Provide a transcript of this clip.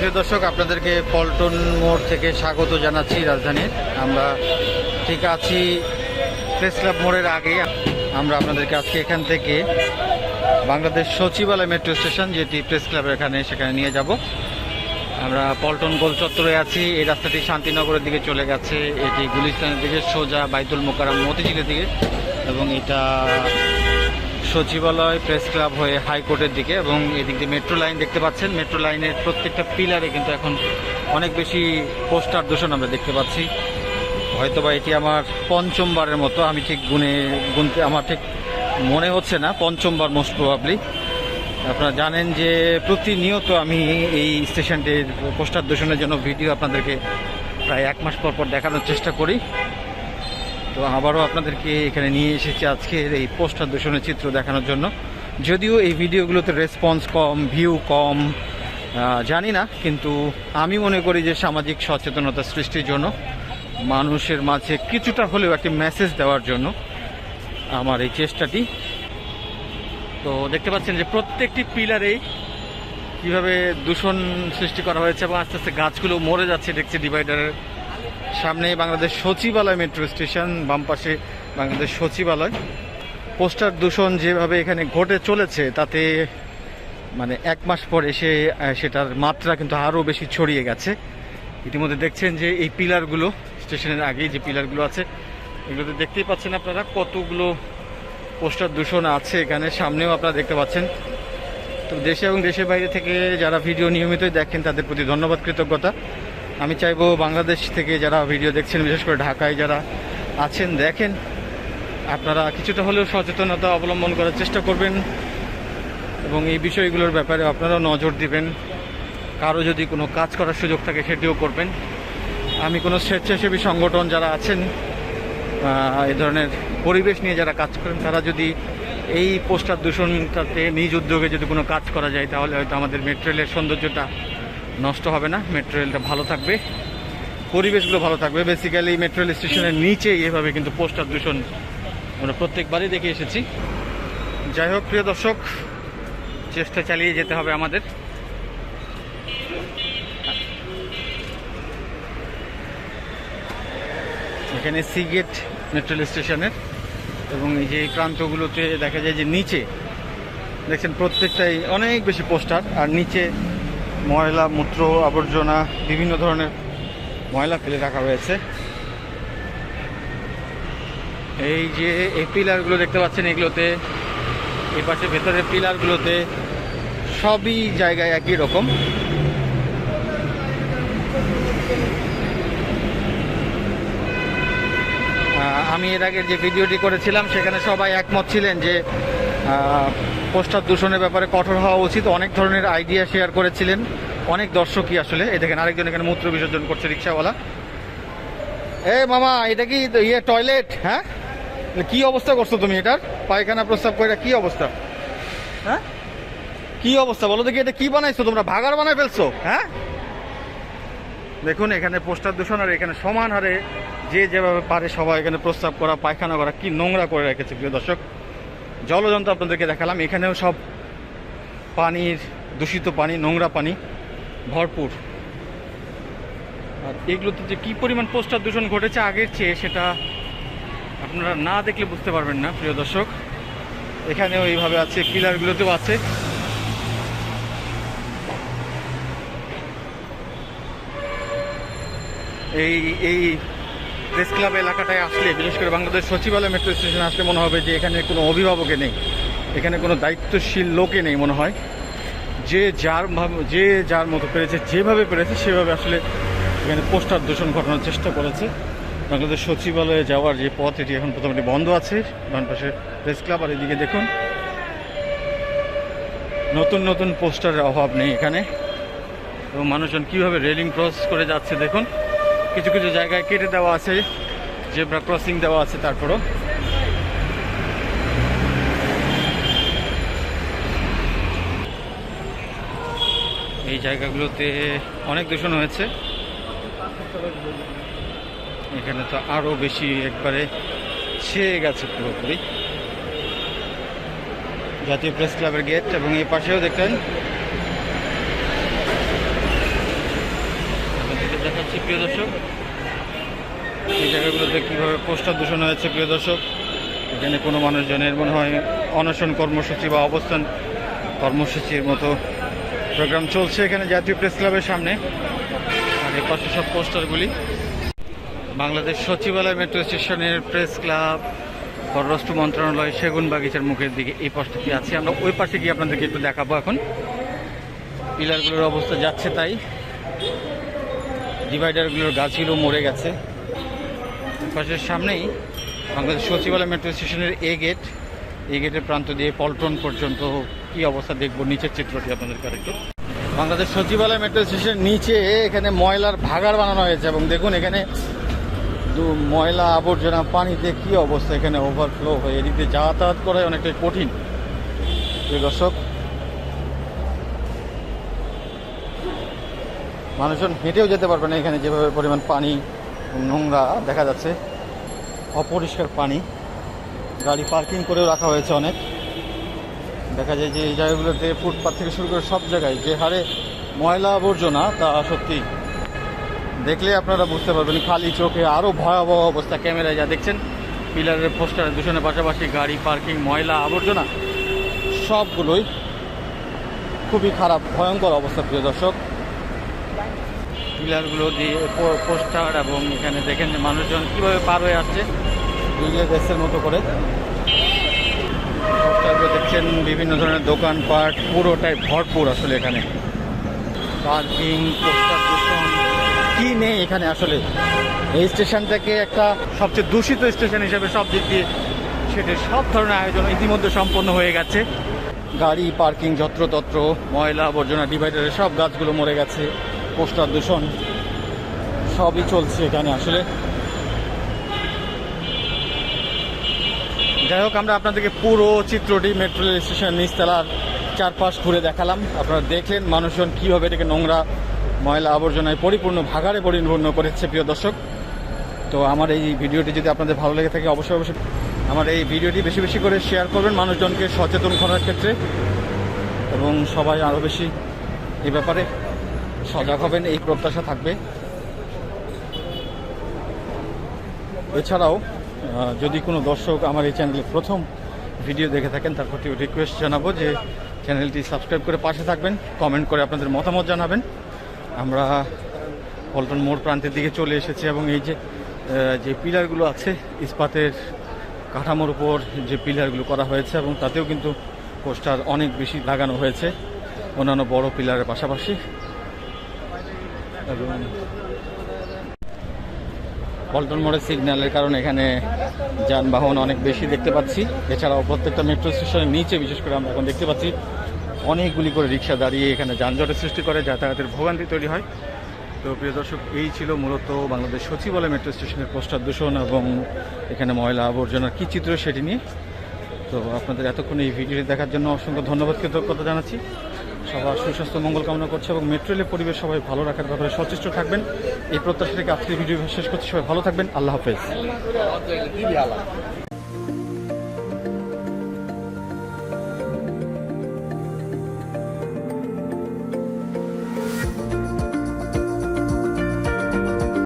প্রিয় দর্শক, আপনাদেরকে পল্টন মোড় থেকে স্বাগত জানাচ্ছি রাজধানীর। আমরা ঠিক আছি প্রেস ক্লাব মোড়ের আগে। আমরা আপনাদেরকে আজকে এখান থেকে বাংলাদেশ সচিবালয় মেট্রো স্টেশন, যেটি প্রেস ক্লাবের এখানে, সেখানে নিয়ে যাব। আমরা পল্টন গোল চত্বরে আছি। এই রাস্তাটি শান্তিনগরের দিকে চলে গেছে। এটি গুলিস্তানের দিকে সোজা বাইতুল মোকারম মতিঝিলের দিকে এবং এটা সচিবালয়, প্রেস ক্লাব হয়ে হাইকোর্টের দিকে এবং এদিক দিয়ে মেট্রো লাইন দেখতে পাচ্ছেন। মেট্রো লাইনের প্রত্যেকটা পিলারে কিন্তু এখন অনেক বেশি পোস্টার দূষণ আমরা দেখতে পাচ্ছি। হয়তোবা এটি আমার পঞ্চমবারের মতো, আমি ঠিক গুনে, গুনতে, আমার ঠিক মনে হচ্ছে না, পঞ্চমবার মোস্ট প্রবাবলি আপনারা জানেন যে প্রতিনিয়ত আমি এই স্টেশনটির পোস্টার দূষণের জন্য ভিডিও আপনাদেরকে প্রায় এক মাস পর পর দেখানোর চেষ্টা করি। তো আবারও আপনাদেরকে এখানে নিয়ে এসেছি আজকের এই পোস্টার দূষণের চিত্র দেখানোর জন্য। যদিও এই ভিডিওগুলোতে রেসপন্স কম, ভিউ কম জানি না, কিন্তু আমি মনে করি যে সামাজিক সচেতনতা সৃষ্টির জন্য, মানুষের মাঝে কিছুটা হলেও একটি মেসেজ দেওয়ার জন্য আমার এই চেষ্টাটি। তো দেখতে পাচ্ছেন যে প্রত্যেকটি পিলারেই কীভাবে দূষণ সৃষ্টি করা হয়েছে এবং আস্তে আস্তে গাছগুলো মরে যাচ্ছে, দেখছি ডিভাইডারের সামনে বাংলাদেশ সচিবালয় মেট্রো স্টেশন, বাম পাশে বাংলাদেশ সচিবালয়। পোস্টার দূষণ যেভাবে এখানে ঘটে চলেছে, তাতে মানে এক মাস পর এসে সেটার মাত্রা কিন্তু আরও বেশি ছড়িয়ে গেছে। ইতিমধ্যে দেখছেন যে এই পিলারগুলো, স্টেশনের আগেই যে পিলারগুলো আছে, এগুলোতে দেখতেই পাচ্ছেন আপনারা কতগুলো পোস্টার দূষণ আছে এখানে। সামনেও আপনারা দেখতে পাচ্ছেন। তো দেশে এবং দেশের বাইরে থেকে যারা ভিডিও নিয়মিতই দেখেন, তাদের প্রতি ধন্যবাদ, কৃতজ্ঞতা। আমি চাইব বাংলাদেশ থেকে যারা ভিডিও দেখছেন, বিশেষ করে ঢাকায় যারা আছেন, দেখেন। আপনারা কিছুটা হলেও সচেতনতা অবলম্বন করার চেষ্টা করবেন এবং এই বিষয়গুলোর ব্যাপারে আপনারাও নজর দিবেন। কারও যদি কোনো কাজ করার সুযোগ থাকে, সেটিও করবেন। আমি কোনো স্বেচ্ছাসেবী সংগঠন যারা আছেন এ ধরনের পরিবেশ নিয়ে যারা কাজ করেন, তারা যদি এই পোস্টার দূষণটাতে নিজ উদ্যোগে যদি কোনো কাজ করা যায়, তাহলে হয়তো আমাদের মেট্রেলের সৌন্দর্যটা নষ্ট হবে না মেট্রো রেলটা ভালো থাকবে, পরিবেশগুলো ভালো থাকবে। বেসিক্যালি মেট্রো রেল স্টেশনের নিচেই এভাবে কিন্তু পোস্টার দূষণ আমরা প্রত্যেকবারই দেখে এসেছি। যাই হোক, প্রিয় দর্শক, চেষ্টা চালিয়ে যেতে হবে আমাদের। এখানে সিগেট মেট্রো রেল স্টেশনের এবং এই যে এই প্রান্তগুলোতে দেখা যায় যে নিচে, দেখছেন প্রত্যেকটাই অনেক বেশি পোস্টার আর নিচে ময়লা, মূত্র, আবর্জনা, বিভিন্ন ধরনের ময়লা ফেলে রাখা হয়েছে। এই যে এই পিলারগুলো দেখতে পাচ্ছেন এগুলোতে, এই পাশে ভেতরের পিলারগুলোতে সবই জায়গায় একই রকম। আমি এর আগে যে ভিডিওটি করেছিলাম, সেখানে সবাই একমত ছিলেন যে পোস্টার দূষণের ব্যাপারে কঠোর হওয়া উচিত। অনেক ধরনের আইডিয়া শেয়ার করেছিলেন। অনেক দর্শকই আসলে। এই দেখেন, আরেকজন এখানে মূত্র বিসর্জন করছে রিক্সাওয়ালা। এ মামা, এটা কি ইয়ে টয়লেট হ্যাঁ? কি অবস্থা করছ তুমি এটার? পায়খানা প্রস্তাব করে কি অবস্থা? হ্যাঁ? কি অবস্থা? বলো দেখি, এটা কি বানাইছো তোমরা? ভাগার বানায় ফেলছো? হ্যাঁ? দেখুন, এখানে পোস্টার দূষণ আর এখানে সমান হারে যে যেভাবে পারে সবাই এখানে প্রস্তাব করা, পায়খানা করা, কি নোংরা করে রেখেছে প্রিয় দর্শক। জলযন্ত্র আপনাদেরকে দেখালাম। এখানেও সব পানির, দূষিত পানি, নোংরা পানি ভরপুর। আর এগুলোতে যে কী পরিমাণ পোস্টার দূষণ ঘটেছে আগের চেয়ে সেটা আপনারা না দেখলে বুঝতে পারবেন না, প্রিয় দর্শক। এখানেও এইভাবে আছে, পিলারগুলোতেও আছে। এই এই প্রেস ক্লাব এলাকাটায় আসলে, বিশেষ করে বাংলাদেশ সচিবালয় মেট্রো স্টেশনে আসলে মনে হবে যে এখানে কোনো অভিভাবকে নেই। এখানে কোনো দায়িত্বশীল লোকে নেই মনে হয়। যে যার যে যার মতো পেরেছে, যেভাবে পেরেছে, সেভাবে আসলে এখানে পোস্টার দূষণ ঘটানোর চেষ্টা করেছে। বাংলাদেশ সচিবালয়ে যাওয়ার যে পথ, এটি এখন প্রথমটি বন্ধ আছে। ডান পাশে প্রেস ক্লাব আর এদিকে দেখুন, নতুন নতুন পোস্টারের অভাব নেই এখানে। এবং মানুষজন কীভাবে রেলিং ক্রস করে যাচ্ছে দেখুন। কিছু কিছু জায়গায় কেটে দেওয়া আছে, জেব্রা ক্রসিং দেওয়া আছে তারপরও। এই জায়গাগুলোতে অনেক দূষণ হয়েছে। এখানে তো আরও বেশি একবারে ছেয়ে গেছে পুরোপুরি। জাতীয় প্রেস ক্লাবের গেট এবং এই পাশেও দেখলেন পাচ্ছি প্রিয় দর্শক। এই জায়গাগুলোতে কীভাবে পোস্টার দূষণ হয়েছে, প্রিয় দর্শক? এখানে কোনো মানুষজনের মনে হয় অনশন কর্মসূচি বা অবস্থান কর্মসূচির মতো প্রোগ্রাম চলছে এখানে জাতীয় প্রেস ক্লাবের সামনে। আর এ পাশে সব পোস্টারগুলি। বাংলাদেশ সচিবালয় মেট্রো স্টেশনের প্রেস ক্লাব, পররাষ্ট্র মন্ত্রণালয়, সেগুন বাগিচার মুখের দিকে এই পাশটাতে আছে। আমরা ওই পাশে গিয়ে আপনাদেরকে একটু দেখাবো এখন। পিলারগুলোর অবস্থা যাচ্ছে তাই। ডিভাইডারগুলোর গাছগুলো মরে গেছে। পাশের সামনেই বাংলাদেশ সচিবালয় মেট্রো স্টেশনের এ গেট এ গেটের প্রান্ত দিয়ে পল্টন পর্যন্ত কি অবস্থা দেখব, নিচের চিত্রটি আপনাদেরকে আরেকটু বাংলাদেশ সচিবালয় মেট্রো স্টেশনের নিচে এখানে ময়লার ভাগার বানানো হয়েছে এবং দেখুন এখানে দু- ময়লা আবর্জনা পানিতে কি অবস্থা, এখানে ওভারফ্লো হয়ে। এদিকে যাতায়াত করা অনেকটাই কঠিন। দর্শক মানুষজন হেঁটেও যেতে পারবে না এখানে, যেভাবে পরিমাণ পানি, নোংরা দেখা যাচ্ছে। অপরিষ্কার পানি। গাড়ি পার্কিং করেও রাখা হয়েছে অনেক। দেখা যায় যে এই জায়গাগুলোতে ফুটপাথ থেকে শুরু করে সব জায়গায় যে হারে ময়লা আবর্জনা, তা সত্যি দেখলে আপনারা বুঝতে পারবেন, খালি চোখে আরও ভয়াবহ অবস্থা। ক্যামেরায় যা দেখছেন, পিলারের পোস্টার দূষণের পাশাপাশি গাড়ি পার্কিং, ময়লা আবর্জনা, সবগুলোই খুবই খারাপ, ভয়ঙ্কর অবস্থা, প্রিয় দর্শক। পিলারগুলো দিয়ে পোস্টার এবং এখানে দেখেন যে মানুষজন কীভাবে পার হয়ে আসছে। রিলে দেশের মতো করে। পোস্টারগুলো দেখছেন, বিভিন্ন ধরনের দোকানপাট পুরোটাই ভরপুর আসলে এখানে। পার্কিং, পোস্টার কি নেই এখানে আসলে। এই স্টেশনটাকে একটা সবচেয়ে দূষিত স্টেশন হিসেবে সব দিক দিয়ে সেটা সব ধরনের আয়োজন ইতিমধ্যে সম্পন্ন হয়ে গেছে। গাড়ি, পার্কিং, যত্রতত্র, ময়লা, আবর্জনা, ডিভাইডারে সব গাছগুলো মরে গেছে। পোস্টার দূষণ সবই চলছে এখানে আসলে। যাই হোক, আমরা আপনাদেরকে পুরো চিত্রটি মেট্রো রেল স্টেশন নিচতলার চারপাশ ঘুরে দেখালাম। আপনারা দেখলেন মানুষজন কীভাবে এটাকে নোংরা ময়লা আবর্জনায় পরিপূর্ণ ভাগাড়ে পরিপূর্ণ করেছে, প্রিয় দর্শক। তো আমার এই ভিডিওটি যদি আপনাদের ভালো লেগে থাকে, অবশ্যই অবশ্যই আমার এই ভিডিওটি বেশি বেশি করে শেয়ার করবেন মানুষজনকে সচেতন করার ক্ষেত্রে এবং সবাই আরও বেশি এই ব্যাপারে সজাগ হবেন, এই প্রত্যাশা থাকবে। এছাড়াও যদি কোনো দর্শক আমার এই চ্যানেলে প্রথম ভিডিও দেখে থাকেন, তার প্রতি রিকোয়েস্ট জানাব যে চ্যানেলটি সাবস্ক্রাইব করে পাশে থাকবেন কমেন্ট করে আপনাদের মতামত জানাবেন। আমরা পল্টন মোড় প্রান্তের দিকে চলে এসেছি এবং এই যে যে পিলারগুলো আছে, ইস্পাতের কাঠামোর উপর যে পিলারগুলো করা হয়েছে এবং তাতেও কিন্তু পোস্টার অনেক বেশি লাগানো হয়েছে, অন্যান্য বড় পিলারের পাশাপাশি। পল্টন মোড়ের সিগন্যালের কারণে এখানে যানবাহন অনেক বেশি দেখতে পাচ্ছি। এছাড়াও প্রত্যেকটা মেট্রো স্টেশনের নিচে, বিশেষ করে আমরা এখন দেখতে পাচ্ছি, অনেকগুলি করে রিক্সা দাঁড়িয়ে এখানে যানজটের সৃষ্টি করে, যাতায়াতের ভোগান্তি তৈরি হয়। তো প্রিয় দর্শক, এই ছিল মূলত বাংলাদেশ সচিবালয় মেট্রো স্টেশনের পোস্টার দূষণ এবং এখানে ময়লা আবর্জনার কী চিত্র সেটি নিয়ে। তো আপনাদের এতক্ষণ এই ভিডিওটি দেখার জন্য অসংখ্য ধন্যবাদ, কৃতজ্ঞতা জানাচ্ছি। সবার সুস্বাস্থ্য, মঙ্গল কামনা করছে এবং মেট্রো রেলের পরিবেশ সবাই ভালো রাখার ব্যাপারে সচেষ্ট থাকবেন। এই প্রত্যাশা থেকে আজকের ভিডিও শেষ করছি। সবাই ভালো থাকবেন। আল্লাহ হাফেজ।